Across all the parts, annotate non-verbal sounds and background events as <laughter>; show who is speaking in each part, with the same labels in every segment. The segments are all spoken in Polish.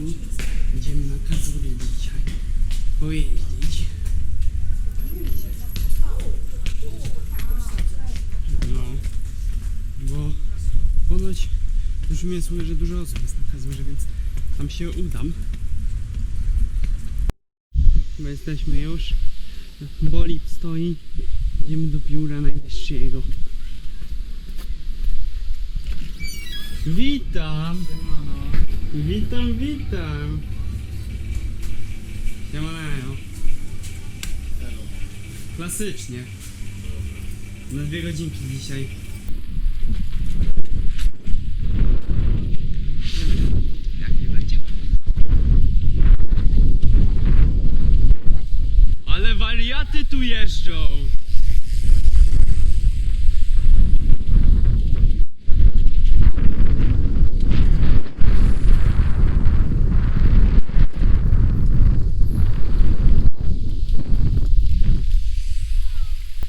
Speaker 1: w odcinku. Idziemy na Kazury dzisiaj. Pojeździć. No, bo ponoć już mnie słyszę, że dużo osób jest na Kazurze, więc tam się udam. Bo jesteśmy już. Bolid stoi. Idziemy do pióra najwyższego. Witam! Witam, witam! Siemanajo. Klasycznie. Na dwie godzinki dzisiaj. Jak nie będzie. Ale wariaty tu jeżdżą!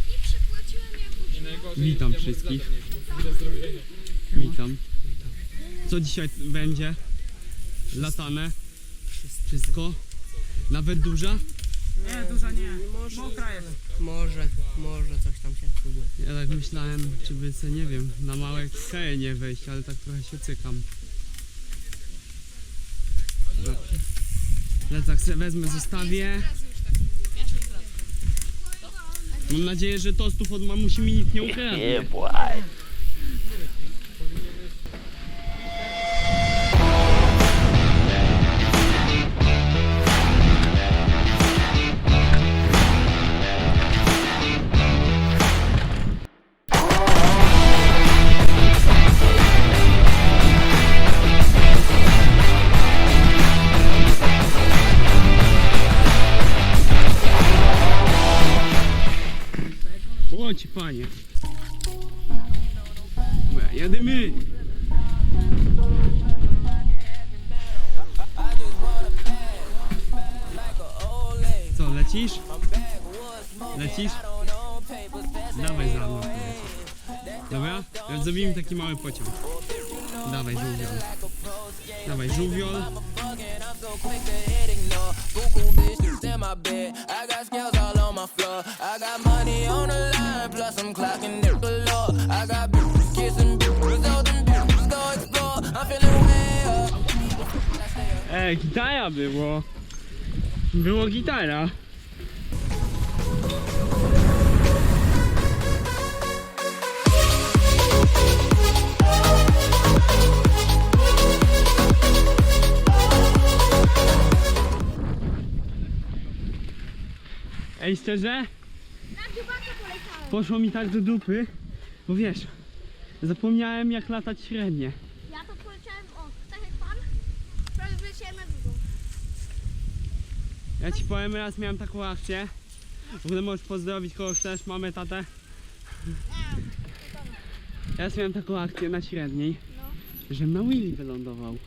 Speaker 2: Nie przepłaciłem jak
Speaker 1: Witam wszystkich. Witam. Co dzisiaj będzie? Latane? Wszystko? Nawet duża?
Speaker 3: Nie, duża nie. Mokra jest.
Speaker 4: Może, może coś tam się spróbuje.
Speaker 1: Ja tak myślałem, czy by se, nie wiem, na małe keje nie wejść, ale tak trochę się cykam. Plecak se wezmę, zostawię. Mam nadzieję, że tostów od mamusi mi nikt nie ukradnie. Panie. Dobra, Jadymy. Co, lecisz? Lecisz? Dawaj za mną. Dobra? Ja Zrobimy taki mały pociąg. Dawaj żółwiol. Dawaj żółwiol.
Speaker 5: I got scales all on my floor.
Speaker 1: Ej, gitara było. Było gitara. Ej, szczerze? Poszło mi tak do dupy, bo wiesz, zapomniałem jak latać średnie.
Speaker 2: Ja to poleciałem, o, tak jak pan. Prawie wyleciałem na drugą.
Speaker 1: Ja ci powiem, raz miałem taką akcję. W ogóle możesz pozdrowić kogoś też, mamy tatę. Raz miałem taką akcję na średniej, że na Willy wylądował.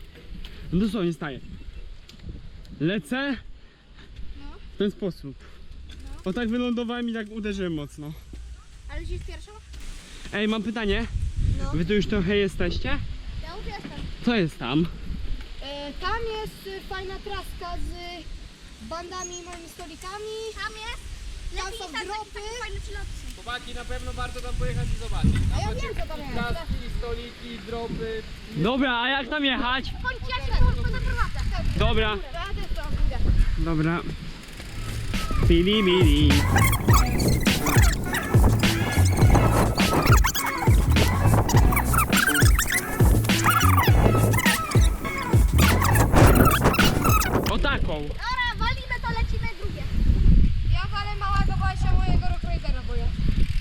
Speaker 1: No dosłownie staję. Lecę w ten sposób. O tak wylądowałem i tak uderzyłem mocno.
Speaker 2: Ale dziś pierwszą?
Speaker 1: Ej, mam pytanie.
Speaker 2: No.
Speaker 1: Wy tu już trochę jesteście?
Speaker 2: Ja już jestem.
Speaker 1: Co jest tam?
Speaker 2: E, tam jest fajna traska z bandami i moimi stolikami. Tam jest. Tam są dropy. Fajne przylotki.
Speaker 3: Chłopaki, na pewno warto tam pojechać i zobaczyć.
Speaker 2: A ja wiem co tam jest.
Speaker 3: Plaski, stoliki, dropy.
Speaker 1: Dobra, a jak tam jechać?
Speaker 2: Chodź, ja się tu zaprowadzę.
Speaker 1: Dobra,
Speaker 2: tam
Speaker 1: dobra. Mili, mili.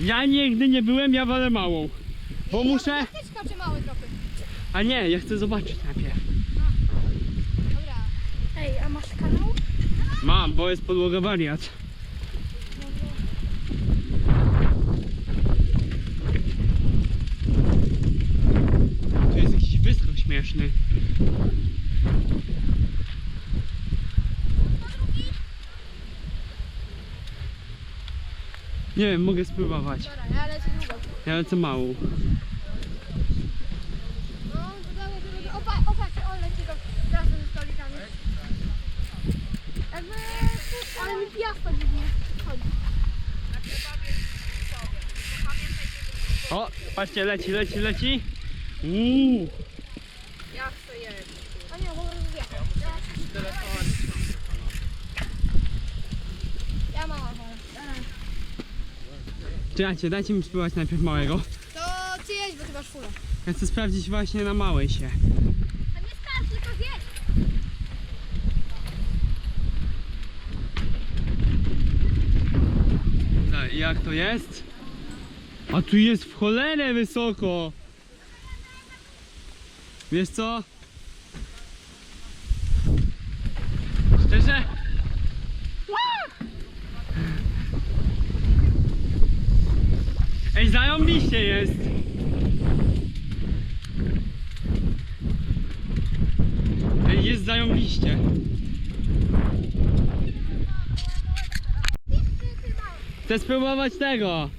Speaker 2: Ja
Speaker 1: nigdy nie byłem, ja walę małą. Bo muszę...
Speaker 2: Tyczka czy małe?
Speaker 1: A nie, ja chcę zobaczyć najpierw.
Speaker 2: Dobra. Ej, a masz kanał?
Speaker 1: Mam, bo jest podłoga wariat. Tu jest jakiś wyskok śmieszny. Nie wiem, mogę spróbować.
Speaker 2: Ja lecę długo.
Speaker 1: Ja lecę opa,
Speaker 2: opa, stolikami. Ale mi.
Speaker 1: O, patrzcie, leci, leci, leci. Uuu. Czekajcie, dajcie mi spróbować najpierw małego.
Speaker 2: To ty jedź, bo ty masz.
Speaker 1: Ja chcę sprawdzić właśnie na małej się.
Speaker 2: To nie starczy, tylko zjedź.
Speaker 1: Ta- Jak to jest? A tu jest w cholerę wysoko. Wiesz co? Szczerze? Ej, zarąbiście jest. Jest zarąbiście. Chcę spróbować tego.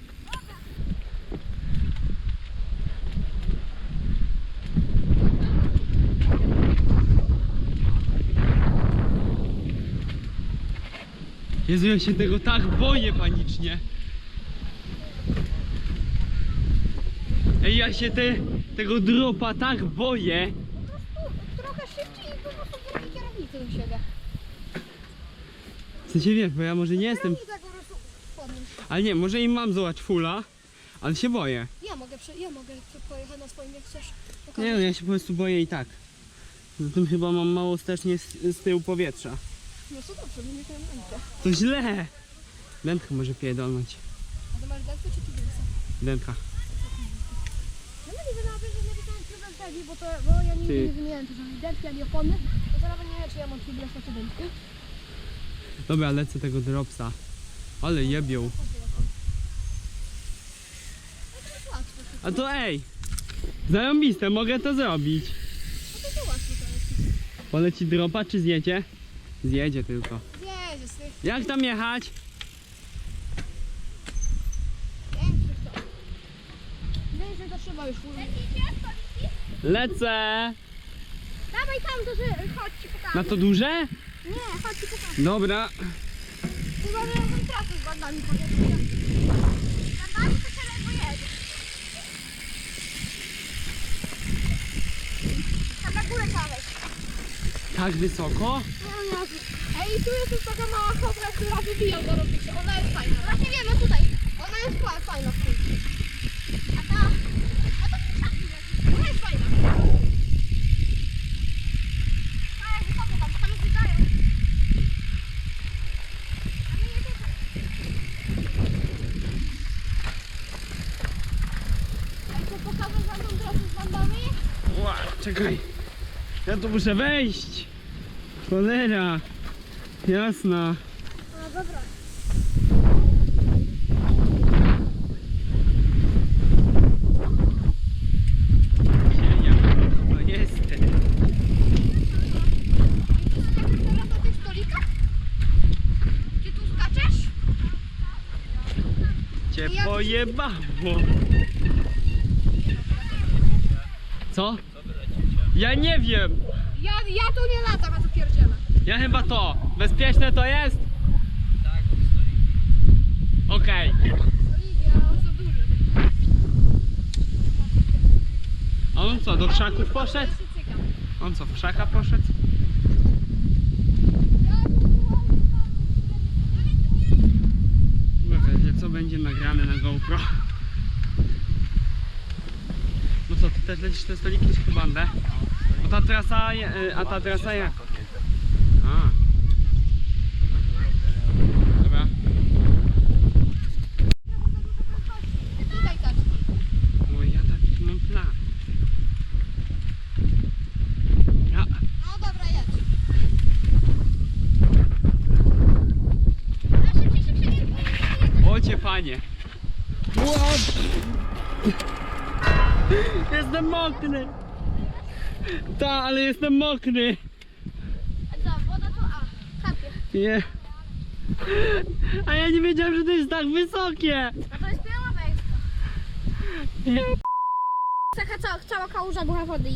Speaker 1: Jezu, ja się tego tak boję panicznie. Ej, ja się te, tego dropa tak boję.
Speaker 2: Trochę szybciej i po prostu drugi kierownicy do siebie.
Speaker 1: W sensie wiesz, bo ja może nie jestem,
Speaker 2: po prostu
Speaker 1: ale nie, może im mam złać fula, ale się boję.
Speaker 2: Ja mogę, prze- ja mogę prze- pojechać na swoim jak chcesz.
Speaker 1: Nie no, ja się po prostu boję i tak. Zatem chyba mam mało stecznie z, z tyłu powietrza.
Speaker 2: No to dobrze, bo nie miałem rękę.
Speaker 1: To źle! Dętka może pierdolnąć.
Speaker 2: A to masz dętkę czy kibica?
Speaker 1: Dętka.
Speaker 2: No nie wydaje że wtedy, bo, to, bo ja nigdy
Speaker 1: Ty.
Speaker 2: nie wymieniałem też ani dętki, ani opony. To teraz nie wiem, czy ja mam kibica czy dętkę.
Speaker 1: Dobra, lecę tego dropsa. Ale jebią.
Speaker 2: No to jest łatwe.
Speaker 1: A to ej! Zarąbiste, mogę to zrobić.
Speaker 2: No to to łatwe to jest.
Speaker 1: Poleci dropa czy zjedzie? Zjedzie tylko.
Speaker 2: Jedzie z tych
Speaker 1: Jak tam jechać?
Speaker 2: większych to. Więcej to trzeba już użyć.
Speaker 1: Lecę!
Speaker 2: Dawaj tam, to że chodź ci pokażę.
Speaker 1: Na to duże?
Speaker 2: Nie, chodź ci pokażę.
Speaker 1: Dobra.
Speaker 2: Chyba, że razem trasę z bandami pojedziemy. Bandami to się ledwo jedzie. Tam na górę trzeba wejść.
Speaker 1: Tak wysoko?
Speaker 2: No, nie. Ej, tu jest już taka mała kobra, która wybija do robicia. Ona jest fajna. Właśnie wiemy tutaj. Ona jest fa- fajna w tym.
Speaker 1: Ła, czekaj. Ja tu muszę wejść. Cholera. Jasna.
Speaker 2: No dobra.
Speaker 1: Ziemia. To jest.
Speaker 2: I tu skaczesz teraz na tych stolikach? Czy tu skaczesz?
Speaker 1: Cię pojebało. Co? Ja nie wiem.
Speaker 2: Ja, ja tu nie latam, a tu pierdzielę.
Speaker 1: Ja chyba to. Bezpieczne to jest? Okej.
Speaker 2: On.
Speaker 1: A co, do krzaków poszedł? On co, w krzaka poszedł? Zobaczcie, co będzie nagrane na GoPro. No co, ty też lecisz te stoliki czy bandę? Bo ta trasa, y, a ta trasa jak? Ta, ale jestem mokry.
Speaker 2: Dobra, woda to A. Kapie.
Speaker 1: Nie. A ja nie wiedziałem, że to jest tak wysokie.
Speaker 2: A to jest pełna.
Speaker 1: Nie.
Speaker 2: Taka cała, kałuża ducha wody.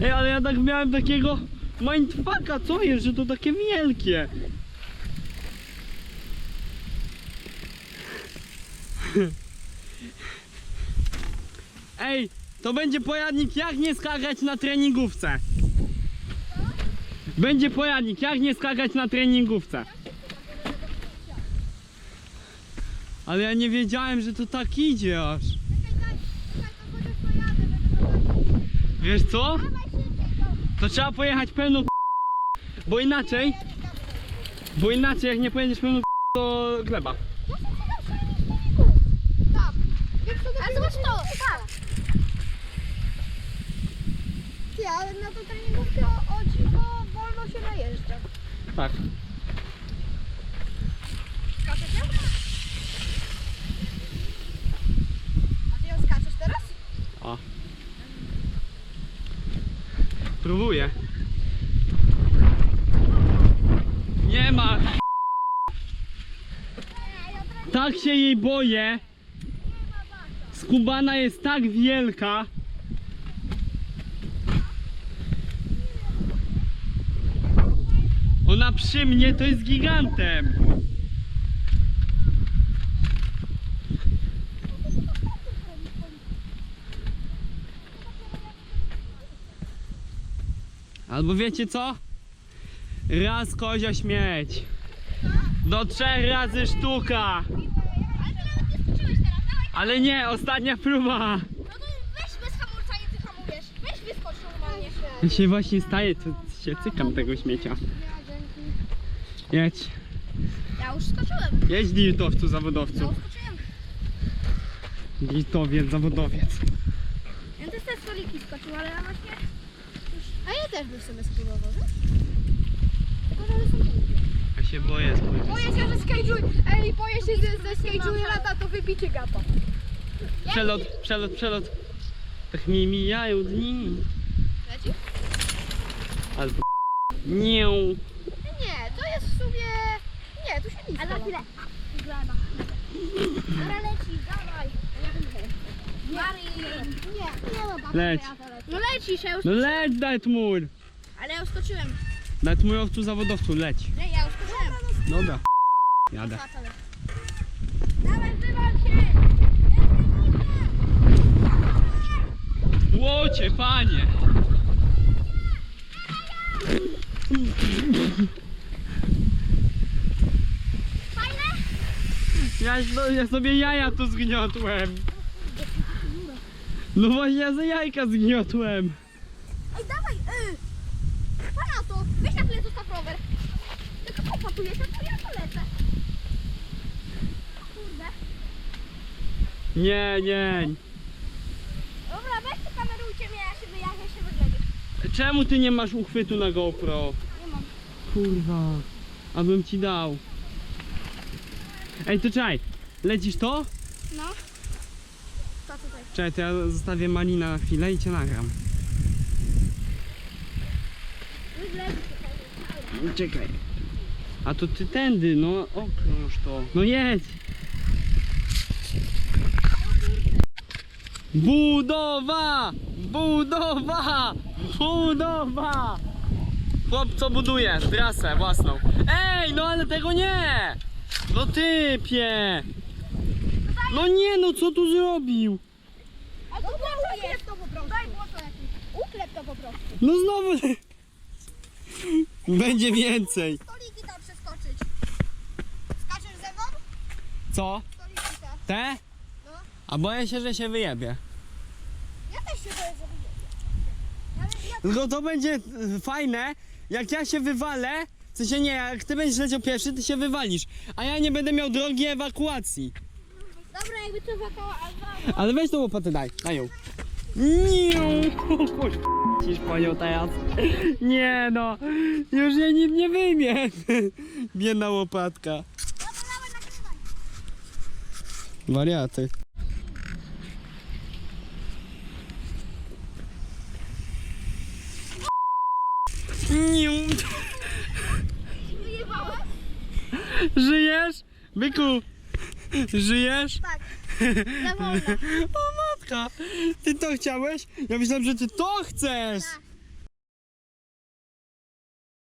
Speaker 1: Ej, ale ja tak miałem takiego mindfucka, co jest, że to takie wielkie. Ej, to będzie pojadnik jak nie skakać na treningówce. Będzie pojadnik jak nie skakać na treningówce. Ale ja nie wiedziałem, że to tak idzie aż. Wiesz co? To trzeba pojechać pełną bo inaczej, bo inaczej jak nie pojedziesz pełną to gleba.
Speaker 2: Ale zobacz to, tak. Ty, ale na to treningówkę o, o dziwo wolno się najeżdża.
Speaker 1: Tak.
Speaker 2: Skaczesz ją? A ty ją skaczesz teraz?
Speaker 1: O. Próbuję. Nie ma. Tak się jej boję. Skubana jest tak wielka. Ona przy mnie to jest gigantem. Albo wiecie co? Raz kozia śmieć. Do trzech razy sztuka.
Speaker 2: Ale nie
Speaker 1: ostatnia próba.
Speaker 2: No.
Speaker 1: Ja się właśnie staje, to się cykam tego śmiecia. Jedź.
Speaker 2: Ja już skoczyłem.
Speaker 1: Jedź dirtowcu,
Speaker 2: Ja
Speaker 1: zawodowcu.
Speaker 2: już skoczyłem.
Speaker 1: Dirtowiec, zawodowiec.
Speaker 2: Ja też te stoliki skoczył, ale ja właśnie... Już... A ja też bym sobie spróbował, wiesz? Tylko, że one są długie.
Speaker 1: Ja się boję spojrzeć.
Speaker 2: Boję się, że skajdżuj... Ej, boję się, że ze skajdżuje lata, to wybicie gapa.
Speaker 1: Przelot, przelot, przelot. Tak mi mijają dni.
Speaker 2: Leci?
Speaker 1: Albo... Nie.
Speaker 2: Jest w sumie... Nie, tu się nic A za chwilę. Gleba. Dobra, leci, dawaj. Nie, nie ma babci,
Speaker 1: Leć.
Speaker 2: ja. No leci się już.
Speaker 1: No leć, Detmur.
Speaker 2: Ale ja już skoczyłem.
Speaker 1: Detmurowcu, zawodowcu, leć.
Speaker 2: Nie, ja już skoczyłem.
Speaker 1: Dobra. Jadę.
Speaker 2: Dawaj, wywal się.
Speaker 1: Łocie, panie!
Speaker 2: Fajne?
Speaker 1: Ja, no, ja sobie jaja tu zgniotłem. No właśnie ja za jajka zgniotłem.
Speaker 2: Ej, dawaj. Y. Pana to. Weź na chwilę zostaw rower. Tylko popatujesz, a to ja to lecę. Kurde.
Speaker 1: Nie, nie.
Speaker 2: Dobra, weź tu kamerujcie mnie, ja się wyjadę, się wyglądać.
Speaker 1: Czemu ty nie masz uchwytu na GoPro?
Speaker 2: Nie mam.
Speaker 1: Kurwa. Abym ci dał. Ej, to czekaj. Lecisz to?
Speaker 2: No. Co tutaj?
Speaker 1: Czekaj, to ja zostawię Malina na chwilę i cię nagram. Czekaj. A to ty tędy, no okrąż to. No jedź. Budowa! Budowa! Budowa! Chłop co buduje? Trasę własną. Ej, no ale tego nie! No typie! No nie, no co tu zrobił?
Speaker 2: A to błoto jest to po prostu. Daj błoto jakieś. Uklep to po prostu.
Speaker 1: No znowu. <laughs> Będzie więcej.
Speaker 2: Stoliki tam przeskoczyć. Skaczesz ze mną?
Speaker 1: Co?
Speaker 2: Stoliki te.
Speaker 1: Te?
Speaker 2: No.
Speaker 1: A boję się, że się wyjebie.
Speaker 2: Ja też się boję, że. Ale ja
Speaker 1: Tylko to będzie fajne, jak ja się wywalę. W sensie nie, jak ty będziesz leciał pierwszy, ty się wywalisz. A ja nie będę miał drogi ewakuacji.
Speaker 2: Dobra, jakby to wokoło,
Speaker 1: Ale weź tą łopatę, daj, daj ją. Niu! Cisz panią teraz. Nie no, już jej nim nie wyjmie. <laughs> Biedna łopatka. Wariaty. Niu. Żyjesz? Byku, żyjesz?
Speaker 2: Tak. <laughs> Za wolno.
Speaker 1: O matka, ty to chciałeś? Ja myślałem, że ty to chcesz.
Speaker 2: Tak.